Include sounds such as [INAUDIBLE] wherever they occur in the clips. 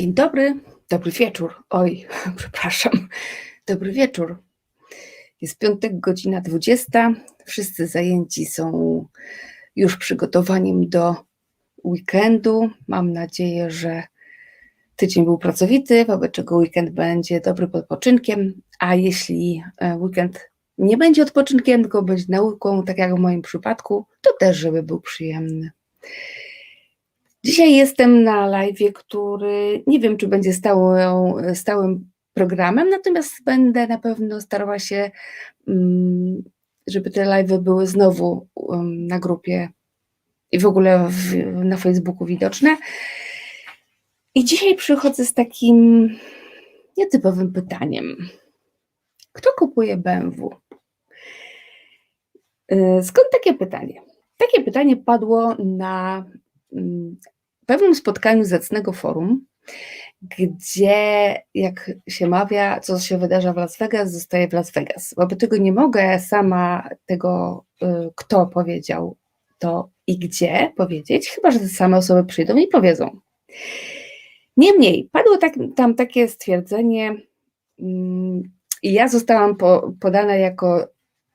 Dzień dobry, dobry wieczór. Oj, [LAUGHS] przepraszam. Dobry wieczór. Jest piątek, godzina 20. Wszyscy zajęci są już przygotowaniem do weekendu. Mam nadzieję, że tydzień był pracowity, wobec czego weekend będzie dobrym odpoczynkiem. A jeśli e, weekend nie będzie odpoczynkiem, tylko będzie nauką, tak jak w moim przypadku, to też, żeby był przyjemny. Dzisiaj jestem na live, który nie wiem, czy będzie stałą, stałym programem, natomiast będę na pewno starała się, mm, żeby te live były znowu na grupie i w ogóle w, na Facebooku widoczne. I dzisiaj przychodzę z takim nietypowym pytaniem. Kto kupuje BMW? Y, skąd takie pytanie? Takie pytanie padło na pewnym spotkaniu zacnego forum, gdzie, jak się mawia, co się wydarza w Las Vegas, zostaje w Las Vegas. Wobec tego nie mogę sama tego, y, kto powiedział to i gdzie powiedzieć, chyba że te same osoby przyjdą i powiedzą. Niemniej, padło tak, tam takie stwierdzenie, mm, i ja zostałam po, podana jako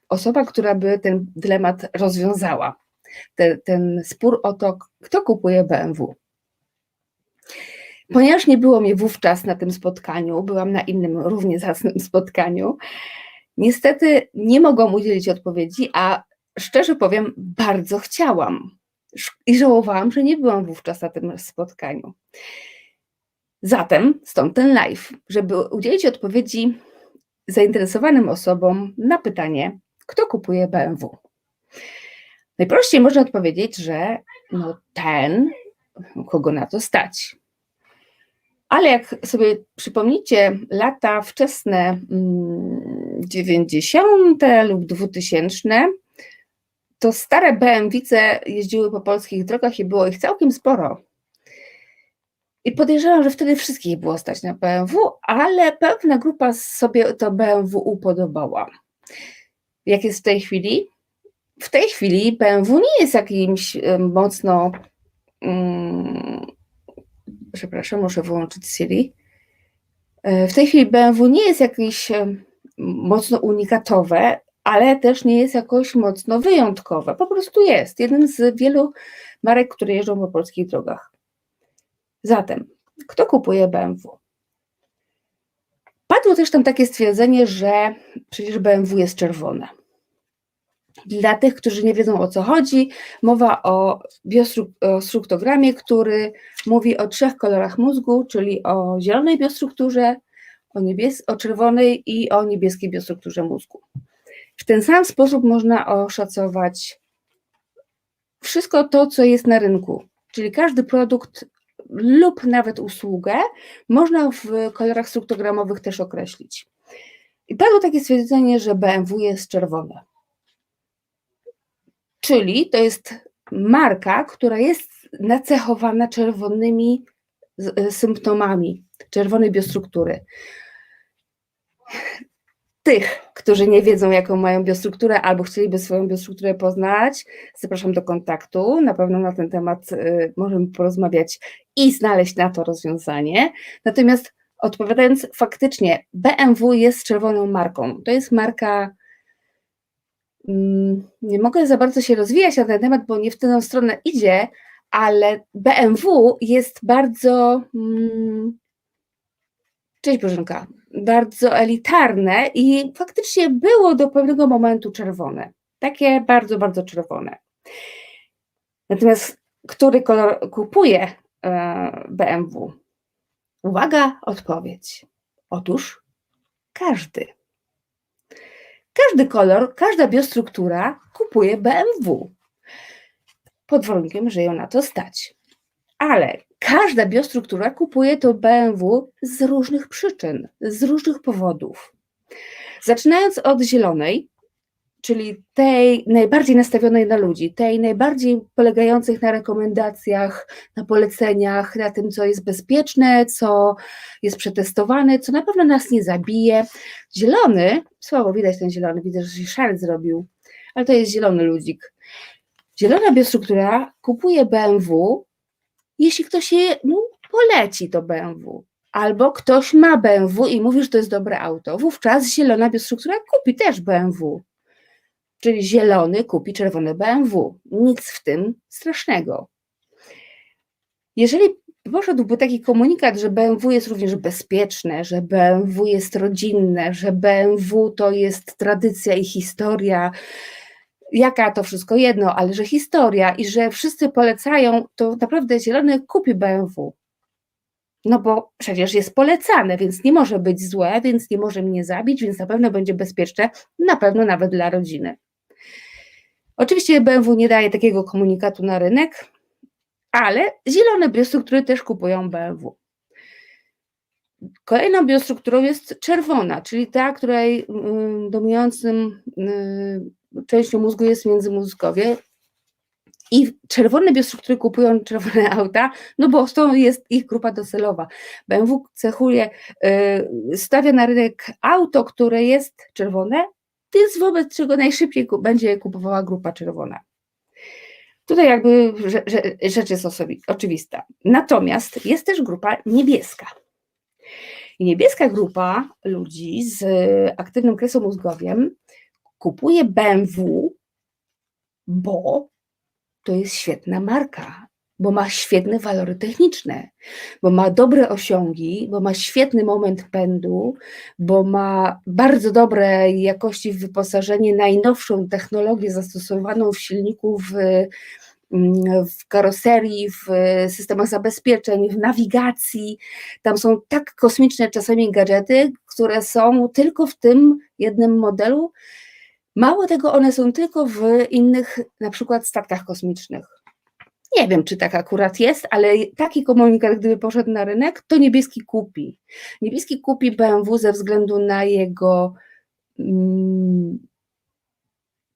osoba, która by ten dylemat rozwiązała. Ten, ten spór o to, kto kupuje BMW. Ponieważ nie było mnie wówczas na tym spotkaniu, byłam na innym równie zacnym spotkaniu, niestety nie mogłam udzielić odpowiedzi, a szczerze powiem, bardzo chciałam. I żałowałam, że nie byłam wówczas na tym spotkaniu. Zatem stąd ten live, żeby udzielić odpowiedzi zainteresowanym osobom na pytanie, kto kupuje BMW. Najprościej można odpowiedzieć, że no ten, kogo na to stać. Ale jak sobie przypomnicie lata wczesne 90. Mm, lub 2000, to stare BMWice jeździły po polskich drogach i było ich całkiem sporo. I podejrzewam, że wtedy wszystkich było stać na BMW, ale pewna grupa sobie to BMW upodobała. Jak jest w tej chwili? W tej chwili BMW nie jest jakimś mocno. Um, przepraszam, muszę wyłączyć Siri. E, w tej chwili BMW nie jest jakieś mocno unikatowe, ale też nie jest jakoś mocno wyjątkowe. Po prostu jest. Jeden z wielu marek, które jeżdżą po polskich drogach. Zatem, kto kupuje BMW? Padło też tam takie stwierdzenie, że przecież BMW jest czerwone. Dla tych, którzy nie wiedzą o co chodzi, mowa o biostruktogramie, który mówi o trzech kolorach mózgu, czyli o zielonej biostrukturze, o, niebies- o czerwonej i o niebieskiej biostrukturze mózgu. W ten sam sposób można oszacować wszystko to, co jest na rynku, czyli każdy produkt lub nawet usługę można w kolorach struktogramowych też określić. I padło takie stwierdzenie, że BMW jest czerwone. Czyli to jest marka, która jest nacechowana czerwonymi symptomami czerwonej biostruktury tych, którzy nie wiedzą, jaką mają biostrukturę albo chcieliby swoją biostrukturę poznać, zapraszam do kontaktu. Na pewno na ten temat y, możemy porozmawiać i znaleźć na to rozwiązanie. Natomiast odpowiadając, faktycznie BMW jest czerwoną marką. To jest marka. Mm, nie mogę za bardzo się rozwijać na ten temat, bo nie w tę stronę idzie, ale BMW jest bardzo. Mm, cześć Bożenka bardzo elitarne i faktycznie było do pewnego momentu czerwone. Takie bardzo, bardzo czerwone. Natomiast który kolor kupuje e, BMW? Uwaga, odpowiedź. Otóż każdy. Każdy kolor, każda biostruktura kupuje BMW. Pod warunkiem, że ją na to stać. Ale każda biostruktura kupuje to BMW z różnych przyczyn, z różnych powodów. Zaczynając od zielonej, czyli tej najbardziej nastawionej na ludzi, tej najbardziej polegających na rekomendacjach, na poleceniach, na tym, co jest bezpieczne, co jest przetestowane, co na pewno nas nie zabije. Zielony, słabo widać ten zielony, widzę, że się szary zrobił, ale to jest zielony ludzik. Zielona biostruktura kupuje BMW jeśli ktoś je no, poleci to BMW. Albo ktoś ma BMW i mówi, że to jest dobre auto. Wówczas zielona biostruktura kupi też BMW. Czyli zielony kupi czerwone BMW. Nic w tym strasznego. Jeżeli poszedłby taki komunikat, że BMW jest również bezpieczne, że BMW jest rodzinne, że BMW to jest tradycja i historia, jaka to wszystko jedno, ale że historia i że wszyscy polecają, to naprawdę zielony kupi BMW. No bo przecież jest polecane, więc nie może być złe, więc nie może mnie zabić, więc na pewno będzie bezpieczne, na pewno nawet dla rodziny. Oczywiście BMW nie daje takiego komunikatu na rynek, ale zielone biostruktury też kupują BMW. Kolejną biostrukturą jest czerwona, czyli ta, której mm, dominującym y, częścią mózgu jest międzymózgowie. I czerwone biostruktury kupują czerwone auta, no bo to jest ich grupa docelowa. BMW cechuje, y, stawia na rynek auto, które jest czerwone, więc wobec czego najszybciej będzie kupowała grupa czerwona. Tutaj jakby rzecz jest oczywista. Natomiast jest też grupa niebieska. I niebieska grupa ludzi z aktywnym kresomózgowiem kupuje BMW, bo to jest świetna marka, bo ma świetne walory techniczne, bo ma dobre osiągi, bo ma świetny moment pędu, bo ma bardzo dobre jakości wyposażenie, najnowszą technologię zastosowaną w silniku w, mm, w karoserii, w systemach zabezpieczeń, w nawigacji. Tam są tak kosmiczne czasami gadżety, które są tylko w tym jednym modelu. Mało tego, one są tylko w innych, na przykład statkach kosmicznych. Nie wiem, czy tak akurat jest, ale taki komunikat, gdyby poszedł na rynek, to niebieski kupi. Niebieski kupi BMW ze względu na jego mm,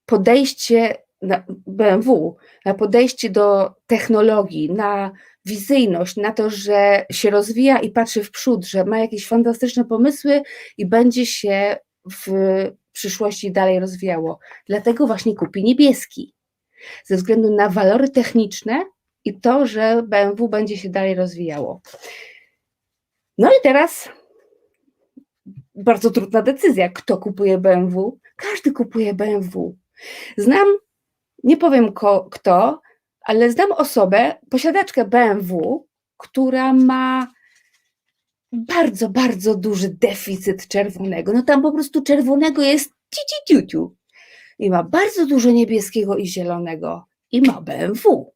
podejście na BMW, na podejście do technologii, na wizyjność, na to, że się rozwija i patrzy w przód, że ma jakieś fantastyczne pomysły i będzie się w przyszłości dalej rozwijało. Dlatego właśnie kupi niebieski ze względu na walory techniczne i to, że BMW będzie się dalej rozwijało. No i teraz bardzo trudna decyzja, kto kupuje BMW. Każdy kupuje BMW. Znam, nie powiem ko, kto, ale znam osobę, posiadaczkę BMW, która ma bardzo, bardzo duży deficyt czerwonego. No tam po prostu czerwonego jest ci, ci, ciu, ciu i ma bardzo dużo niebieskiego i zielonego i ma BMW.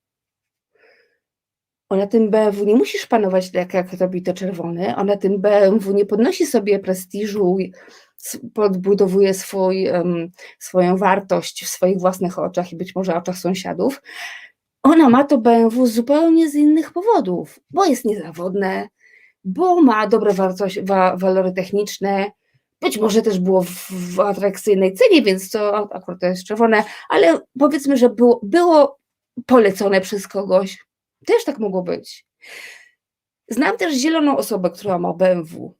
Ona tym BMW nie musisz panować tak, jak robi to czerwony. Ona tym BMW nie podnosi sobie prestiżu, podbudowuje swój, um, swoją wartość w swoich własnych oczach i być może oczach sąsiadów. Ona ma to BMW zupełnie z innych powodów, bo jest niezawodne, bo ma dobre wartość, wa, walory techniczne, być może też było w, w atrakcyjnej cenie, więc to akurat to jest czerwone, ale powiedzmy, że było, było polecone przez kogoś. Też tak mogło być. Znam też zieloną osobę, która ma BMW.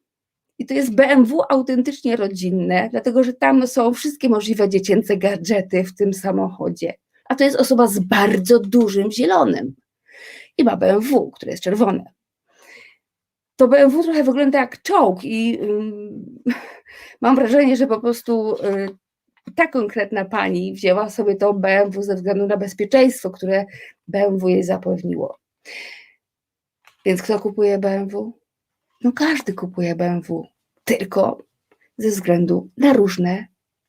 I to jest BMW autentycznie rodzinne, dlatego że tam są wszystkie możliwe dziecięce gadżety w tym samochodzie. A to jest osoba z bardzo dużym zielonym. I ma BMW, które jest czerwone to BMW trochę wygląda jak czołg i [LAUGHS] mam wrażenie, że po prostu y, ta konkretna pani wzięła sobie to BMW ze względu na bezpieczeństwo, które BMW jej zapewniło. Więc kto kupuje BMW? No każdy kupuje BMW, tylko ze względu na różne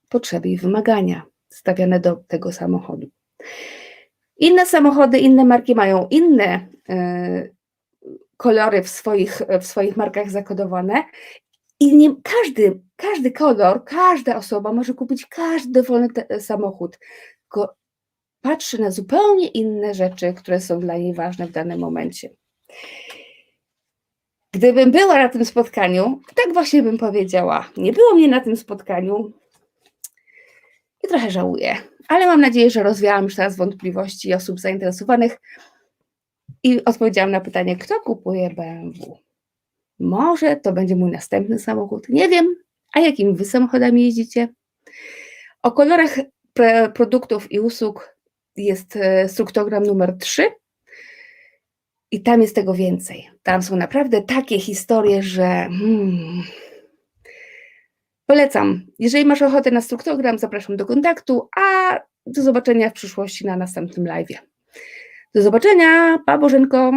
potrzeby i wymagania stawiane do tego samochodu. Inne samochody, inne marki mają inne y, kolory w swoich, w swoich markach zakodowane i nie, każdy, każdy kolor, każda osoba może kupić każdy dowolny te, samochód, tylko patrzy na zupełnie inne rzeczy, które są dla niej ważne w danym momencie. Gdybym była na tym spotkaniu, tak właśnie bym powiedziała. Nie było mnie na tym spotkaniu i trochę żałuję, ale mam nadzieję, że rozwiałam już teraz wątpliwości osób zainteresowanych i odpowiedziałam na pytanie, kto kupuje BMW. Może to będzie mój następny samochód. Nie wiem, a jakimi wy samochodami jeździcie? O kolorach produktów i usług jest e, struktogram numer 3. I tam jest tego więcej. Tam są naprawdę takie historie, że hmm, polecam. Jeżeli masz ochotę na struktogram, zapraszam do kontaktu, a do zobaczenia w przyszłości na następnym live. Do zobaczenia, pa Bożenko!